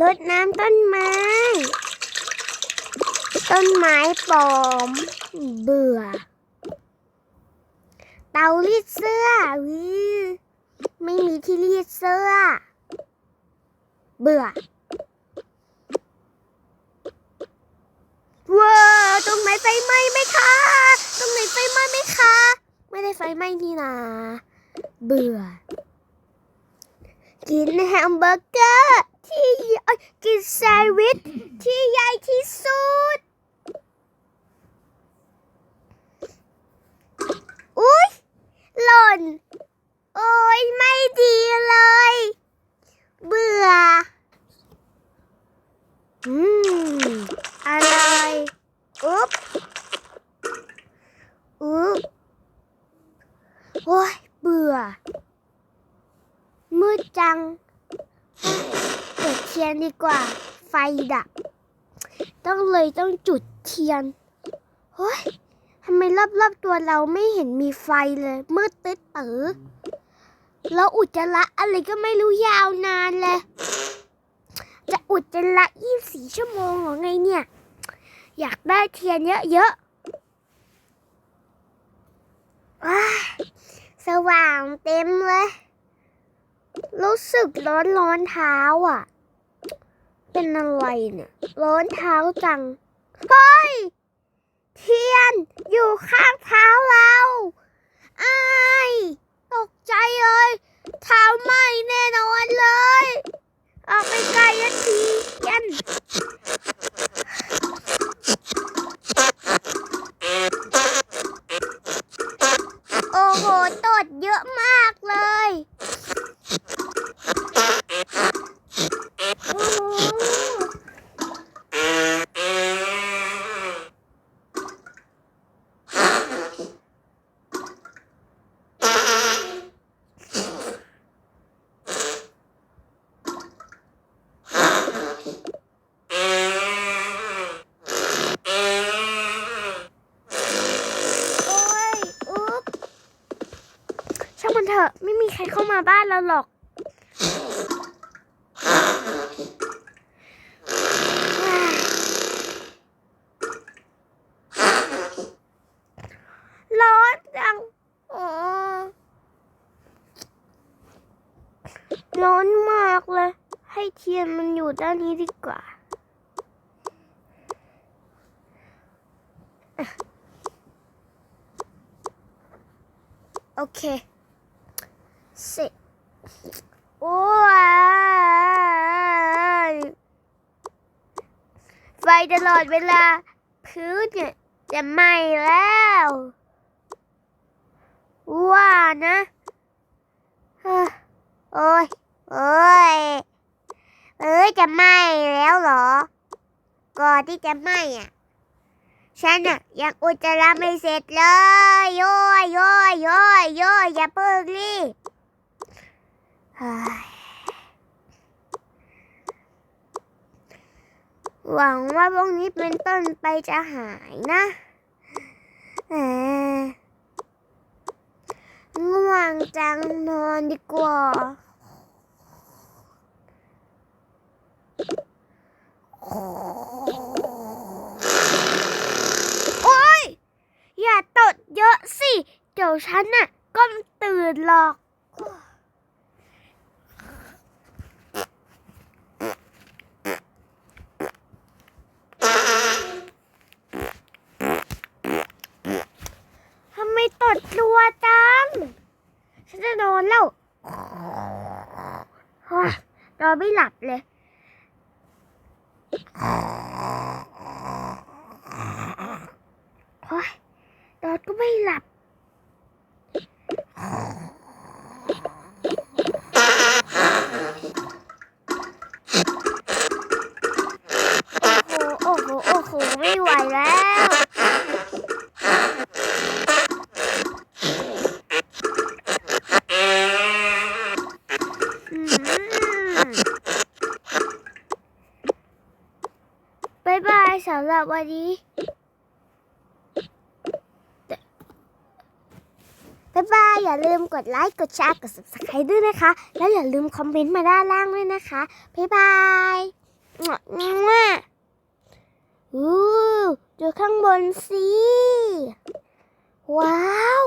รดน้ำต้นไม้ ต้นไม้ปลอม เบื่อ เตารีดเสื้อวิไม่มีที่รีดเสื้อ เบื่อว้าตรงไหนไฟไหม้ไหมคะ ตรงไหนไฟไหม้ไหมคะ ไม่ได้ไฟไหม้นี่นาเบื่อ กินแฮมเบอร์เกอร์ ที่กินแซนด์วิชที่ใหญ่ที่สุด อุ๊ยหล่น โอ้ยไม่ดีเลย เบื่อ อืมอะไรอุ๊บอุ๊บโอ้ยเบื่อ มืดจัง ทียนดีกว่า ไฟดับ ต้องเลยต้องจุดเทียนเฮ้ยทำไมรอบๆตัวเราไม่เห็นมีไฟเลย มืดตึ๊ดปือแล้วอุจจาระอะไรก็ไม่รู้ยาวนานเลย จะอุจจาระ24ชั่วโมงหรอไงเนี่ย อยากได้เทียนเยอะๆสว่างเต็มเลย รู้สึกร้อนร้อนเท้าอะ เป็นอะไรเนี่ย ร้อนเท้าจัง เฮ้ย เทียนอยู่ข้างเท้าเราอายตกใจเลย เท้าไหม้แน่นอนเลย ออกไปไกลยันทีเทียน โอ้โหตดเยอะมากเลยโอ้โหโอ้ยอุ๊บช่างมันเถ อะไม่มีใครเข้ามาบ้านเราหรอกร้อนจังอ๋อร้อนมากเลย ให้เทียนมันอยู่ด้านนี้ดีกว่าโอเค สร็จโอไฟตลอดเวลา พื้นเนี่ยจะไหม้แล้ว ว่านะเฮ้อโอ้ยโอ้ยเอ้ยจะไหม้แล้วเหรอ ก่อนที่จะไหม้อะ ฉันอะยังอุจจาระไม่เสร็จเลยโยยโยยโยยโยยอย่าเพิ่งรีบ หวังว่าพวกนี้เป็นต้นไปจะหายนะแหมง่วงจังนอนดีกว่าโอ๊ยอย่าตดเยอะสิ เดี๋ยวฉันน่ะก็ตื่นหรอก ทำไมตดรัวจัง ฉัน จะนอนแล้วโอ๊ยนอนไม่หลับเลยโอ๊ยนอนก็ไม่หลับโอ้โห โอ้โหโอ้โหไม่ไหวแล้ว อืมบายบาย สำหรับวันนี้ บ๊ายบาย อย่าลืมกดไลค์ กดแชร์ กด subscribe ด้วยนะคะ แล้วอย่าลืมคอมเมนต์มาด้านล่างด้วยนะคะ บ๊ายบายอู้ดูข้างบนสิ ว้าว